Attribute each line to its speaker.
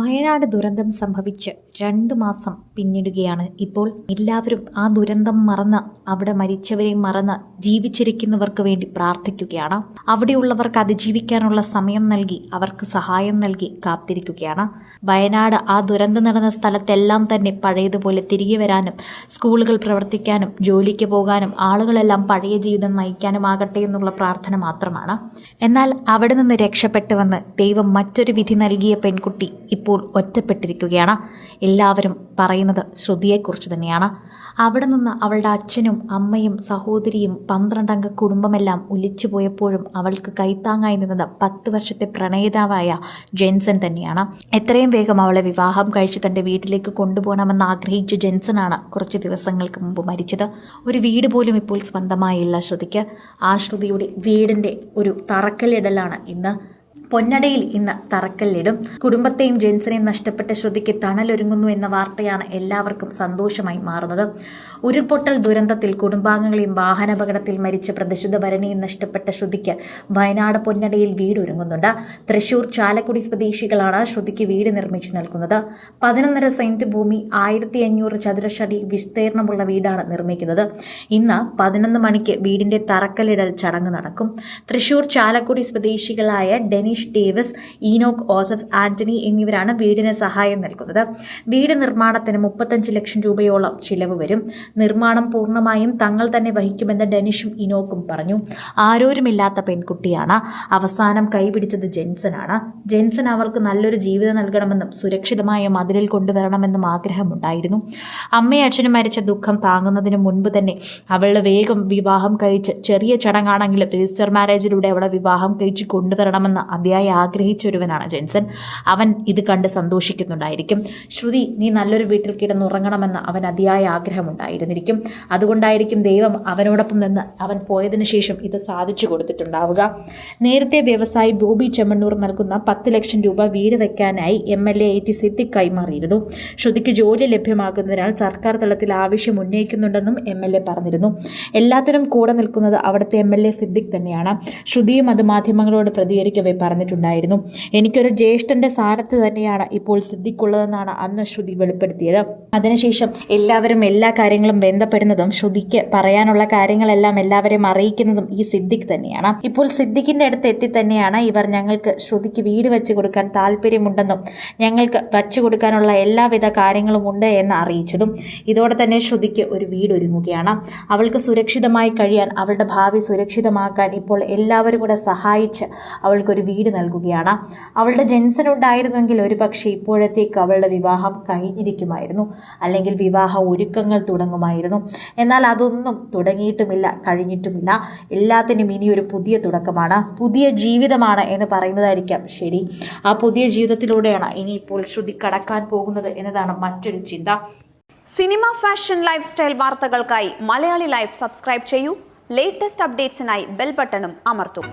Speaker 1: വയനാട് ദുരന്തം സംഭവിച്ച് രണ്ട് മാസം പിന്നിടുകയാണ് ഇപ്പോൾ. എല്ലാവരും ആ ദുരന്തം മറന്ന് അവിടെ മരിച്ചവരെ മറന്ന് ജീവിച്ചിരിക്കുന്നവർക്ക് വേണ്ടി പ്രാർത്ഥിക്കുകയാണ്. അവിടെയുള്ളവർക്ക് അതിജീവിക്കാനുള്ള സമയം നൽകി അവർക്ക് സഹായം നൽകി കാത്തിരിക്കുകയാണ്. വയനാട് ആ ദുരന്തം നടന്ന സ്ഥലത്തെല്ലാം തന്നെ പഴയതുപോലെ തിരികെ വരാനും സ്കൂളുകൾ പ്രവർത്തിക്കാനും ജോലിക്ക് പോകാനും ആളുകളെല്ലാം പഴയ ജീവിതം നയിക്കാനും ആകട്ടെ എന്നുള്ള പ്രാർത്ഥന മാത്രമാണ്. എന്നാൽ അവിടെ നിന്ന് രക്ഷപ്പെട്ടു വന്ന് ദൈവം മറ്റൊരു വിധി നൽകിയ പെൺകുട്ടി ഇപ്പോൾ ഒറ്റപ്പെട്ടിരിക്കുകയാണ്. എല്ലാവരും പറയുന്നത് ശ്രുതിയെക്കുറിച്ച് തന്നെയാണ്. അവിടെ നിന്ന് അവളുടെ അച്ഛനും അമ്മയും സഹോദരിയും പന്ത്രണ്ടംഗ കുടുംബമെല്ലാം ഒലിച്ചു പോയപ്പോഴും അവൾക്ക് കൈത്താങ്ങായി നിന്നത് പത്ത് വർഷത്തെ പ്രണയിതാവായ ജെൻസൺ തന്നെയാണ്. എത്രയും വേഗം അവളെ വിവാഹം കഴിച്ച് തന്റെ വീട്ടിലേക്ക് കൊണ്ടുപോകണമെന്ന് ആഗ്രഹിച്ച ജെൻസനാണ് കുറച്ച് ദിവസങ്ങൾക്ക് മുമ്പ് മരിച്ചത്. ഒരു വീട് പോലും ഇപ്പോൾ സ്വന്തമായില്ല ശ്രുതിക്ക്. ആ ശ്രുതിയുടെ വീടിന്റെ ഒരു തറക്കല്ലിടലാണ് ഇന്ന്. പൊന്നടയിൽ ഇന്ന് തറക്കല്ലിടും. കുടുംബത്തെയും ജെൻസിനെയും നഷ്ടപ്പെട്ട ശ്രുതിക്ക് തണലൊരുങ്ങുന്നു എന്ന വാർത്തയാണ് എല്ലാവർക്കും സന്തോഷമായി മാറുന്നത്. ഉരുൾപൊട്ടൽ ദുരന്തത്തിൽ കുടുംബാംഗങ്ങളെയും വാഹനാപകടത്തിൽ മരിച്ച പ്രതിശുദ്ധ ഭരണിയും നഷ്ടപ്പെട്ട ശ്രുതിക്ക് വയനാട് പൊന്നടയിൽ വീട് ഒരുങ്ങുന്നുണ്ട് തൃശൂർ ചാലക്കുടി സ്വദേശികളാണ് ശ്രുതിക്ക് വീട് നിർമ്മിച്ചു നൽകുന്നത്. പതിനൊന്നര സെന്റ് ഭൂമി ആയിരത്തി അഞ്ഞൂറ് ചതുരശ്രടി വിസ്തീർണമുള്ള വീടാണ് നിർമ്മിക്കുന്നത്. ഇന്ന് പതിനൊന്ന് മണിക്ക് വീടിന്റെ തറക്കല്ലിടൽ ചടങ്ങ് നടക്കും. തൃശൂർ ചാലക്കുടി സ്വദേശികളായ Denish Davis Enoch Osaf Antony എന്നിവരാണ് വീടിന് സഹായം നൽകുന്നത്. വീട് നിർമ്മാണത്തിന് മുപ്പത്തഞ്ച് ലക്ഷം രൂപയോളം ചിലവ് വരും. നിർമ്മാണം പൂർണമായും തങ്ങൾ തന്നെ വഹിക്കുമെന്ന് ഡെനിഷും ഇനോക്കും പറഞ്ഞു. ആരോരുമില്ലാത്ത പെൺകുട്ടിയാണ്. അവസാനം കൈപിടിച്ചത് ജെൻസനാണ് ജെൻസൺ അവൾക്ക് നല്ലൊരു ജീവിതം നൽകണമെന്നും സുരക്ഷിതമായ മതിലിൽ കൊണ്ടുവരണമെന്നും ആഗ്രഹമുണ്ടായിരുന്നു. അമ്മയും അച്ഛനും മരിച്ച ദുഃഖം താങ്ങുന്നതിന് മുൻപ് തന്നെ അവളുടെ വേഗം വിവാഹം കഴിച്ച് ചെറിയ ചടങ്ങാണെങ്കിലും രജിസ്റ്റർ മാരേജിലൂടെ അവളെ വിവാഹം കഴിച്ച് കൊണ്ടുവരണമെന്ന് അതിയായി ആഗ്രഹിച്ചൊരുവനാണ് ജെൻസൻ അവൻ ഇത് കണ്ട് സന്തോഷിക്കുന്നുണ്ടായിരിക്കും. ശ്രുതി നീ നല്ലൊരു വീട്ടിൽ കിടന്നുറങ്ങണമെന്ന് അവൻ അതിയായ ആഗ്രഹമുണ്ടായിരുന്നിരിക്കും. അതുകൊണ്ടായിരിക്കും ദൈവം അവനോടൊപ്പം നിന്ന് അവൻ പോയതിനു ശേഷം ഇത് സാധിച്ചു കൊടുത്തിട്ടുണ്ടാവുക. നേരത്തെ വ്യവസായി ബോബി ചെമ്മണ്ണൂർ നൽകുന്ന പത്ത് ലക്ഷം രൂപ വീട് വയ്ക്കാനായി M L A T Siddique കൈമാറിയിരുന്നു. ശ്രുതിക്ക് ജോലി ലഭ്യമാകുന്നതിനാൽ സർക്കാർ തലത്തിൽ ആവശ്യം ഉന്നയിക്കുന്നുണ്ടെന്നും എം എൽ എ പറഞ്ഞിരുന്നു. എല്ലാത്തിനും കൂടെ നിൽക്കുന്നത് അവിടുത്തെ എം എൽ എ സിദ്ദിഖ് തന്നെയാണ്. ശ്രുതിയും അത് മാധ്യമങ്ങളോട് പ്രതികരിക്കവേ പറഞ്ഞിട്ടുണ്ടായിരുന്നു. എനിക്കൊരു ജ്യേഷ്ഠന്റെ സ്ഥാനത്ത് തന്നെയാണ് ഇപ്പോൾ സിദ്ധിക്കുള്ളതെന്നാണ് അന്ന് ശ്രുതി വെളിപ്പെടുത്തിയത്. അതിനുശേഷം എല്ലാവരും എല്ലാ കാര്യങ്ങളും ബന്ധപ്പെടുന്നതും ശ്രുതിക്ക് പറയാനുള്ള കാര്യങ്ങളെല്ലാം എല്ലാവരെയും അറിയിക്കുന്നതും ഈ സിദ്ദിഖ് തന്നെയാണ്. ഇപ്പോൾ സിദ്ദിഖിന്റെ അടുത്ത് എത്തി തന്നെയാണ് ഇവർ ഞങ്ങൾക്ക് ശ്രുതിക്ക് വീട് വെച്ചു കൊടുക്കാൻ താല്പര്യമുണ്ടെന്നും ഞങ്ങൾക്ക് വച്ചു കൊടുക്കാനുള്ള എല്ലാവിധ കാര്യങ്ങളും ഉണ്ട് എന്ന് അറിയിച്ചതും ഇതോടെ തന്നെ ശ്രുതിക്ക് ഒരു വീട് ഒരുങ്ങുകയാണ്. അവൾക്ക് സുരക്ഷിതമായി കഴിയാൻ അവളുടെ ഭാവി സുരക്ഷിതമാക്കാൻ ഇപ്പോൾ എല്ലാവരും കൂടെ സഹായിച്ച് അവൾക്കൊരു വീട് നൽകുകയാണ്. അവളുടെ ജെൻസൺ ഉണ്ടായിരുന്നെങ്കിൽ ഒരു പക്ഷേ ഇപ്പോഴത്തേക്ക് അവളുടെ വിവാഹം കഴിഞ്ഞിരിക്കുമായിരുന്നു. അല്ലെങ്കിൽ വിവാഹ ഒരുക്കങ്ങൾ തുടങ്ങുമായിരുന്നു. എന്നാൽ അതൊന്നും തുടങ്ങിയിട്ടുമില്ല കഴിഞ്ഞിട്ടുമില്ല. എല്ലാത്തിനും ഇനി ഒരു പുതിയ തുടക്കമാണ്. പുതിയ ജീവിതമാണ് എന്ന് പറയുന്നതായിരിക്കാം ശരി. ആ പുതിയ ജീവിതത്തിലൂടെയാണ് ഇനിയിപ്പോൾ ശ്രുതി കടക്കാൻ പോകുന്നത് എന്നതാണ് മറ്റൊരു ചിന്ത.
Speaker 2: സിനിമ ഫാഷൻ ലൈഫ് സ്റ്റൈൽ വാർത്തകൾക്കായി മലയാളി ലൈഫ് സബ്സ്ക്രൈബ് ചെയ്യൂ. ലേറ്റസ്റ്റ് അപ്ഡേറ്റ്സിനായി ബെൽ ബട്ടണും അമർത്തും.